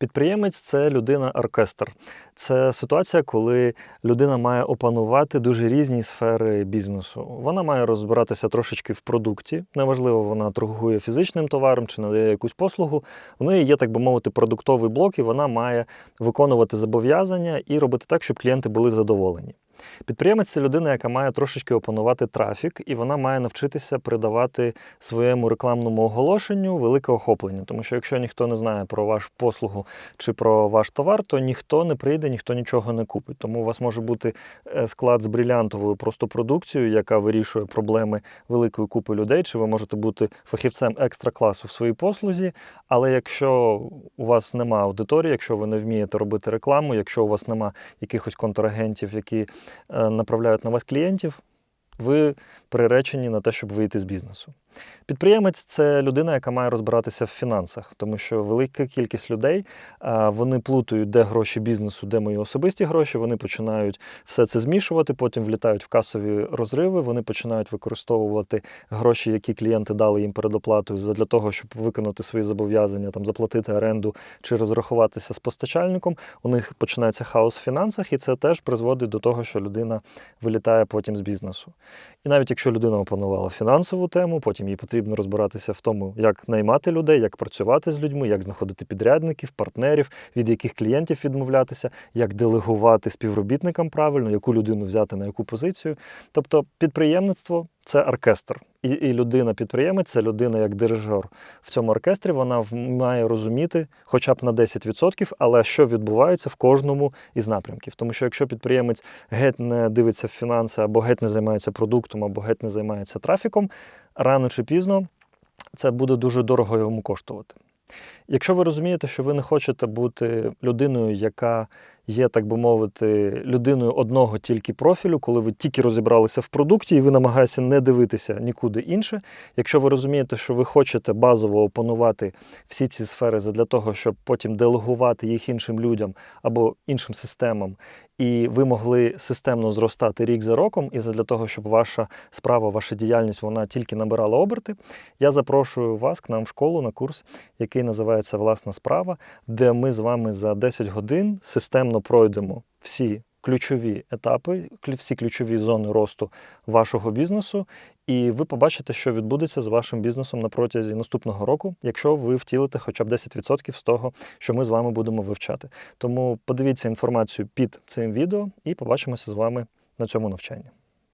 Підприємець це людина-оркестр. Це ситуація, коли людина має опанувати дуже різні сфери бізнесу. Вона має розбиратися трошечки в продукті. Неважливо, вона торгує фізичним товаром чи надає якусь послугу. В неї є, так би мовити, продуктовий блок, і вона має виконувати зобов'язання і робити так, щоб клієнти були задоволені. Підприємець це людина, яка має трошечки опанувати трафік, і вона має навчитися придавати своєму рекламному оголошенню велике охоплення. Тому що якщо ніхто не знає про вашу послугу чи про ваш товар, то ніхто не прийде, ніхто нічого не купить. Тому у вас може бути е, склад з брилянтовою просто продукцією, яка вирішує проблеми великої купи людей, чи ви можете бути фахівцем екстра класу в своїй послузі. Але якщо у вас немає аудиторії, якщо ви не вмієте робити рекламу, якщо у вас немає якихось контрагентів, які направляють на вас клієнтів, ви приречені на те, щоб вийти з бізнесу. Підприємець це людина, яка має розбиратися в фінансах, тому що велика кількість людей вони плутають, де гроші бізнесу, де мої особисті гроші. Вони починають все це змішувати, потім влітають в касові розриви. Вони починають використовувати гроші, які клієнти дали їм перед оплатою, для того, щоб виконати свої зобов'язання, там заплатити оренду чи розрахуватися з постачальником. У них починається хаос в фінансах, і це теж призводить до того, що людина вилітає потім з бізнесу. І навіть якщо людина опанувала фінансову тему, потім їй потрібно розбиратися в тому, як наймати людей, як працювати з людьми, як знаходити підрядників, партнерів, від яких клієнтів відмовлятися, як делегувати співробітникам правильно, яку людину взяти на яку позицію. Тобто підприємництво це оркестр. І, і людина-підприємець це людина як дирижер в цьому оркестрі. Вона має розуміти хоча б на 10%, але що відбувається в кожному із напрямків. Тому що якщо підприємець геть не дивиться в фінанси, або геть не займається продуктом, або геть не займається трафіком, рано чи пізно це буде дуже дорого йому коштувати. Якщо ви розумієте, що ви не хочете бути людиною, яка є, так би мовити, людиною одного тільки профілю, коли ви тільки розібралися в продукті і ви намагаєтеся не дивитися нікуди інше. Якщо ви розумієте, що ви хочете базово опанувати всі ці сфери для того, щоб потім делегувати їх іншим людям або іншим системам, і ви могли системно зростати рік за роком, і для того, щоб ваша справа, ваша діяльність вона тільки набирала оберти, я запрошую вас к нам в школу на курс, який називається Власна справа, де ми з вами за 10 годин системно пройдемо всі ключові етапи, всі ключові зони росту вашого бізнесу, і ви побачите, що відбудеться з вашим бізнесом на протязі наступного року, якщо ви втілите хоча б 10% з того, що ми з вами будемо вивчати. Тому подивіться інформацію під цим відео і побачимося з вами на цьому навчанні.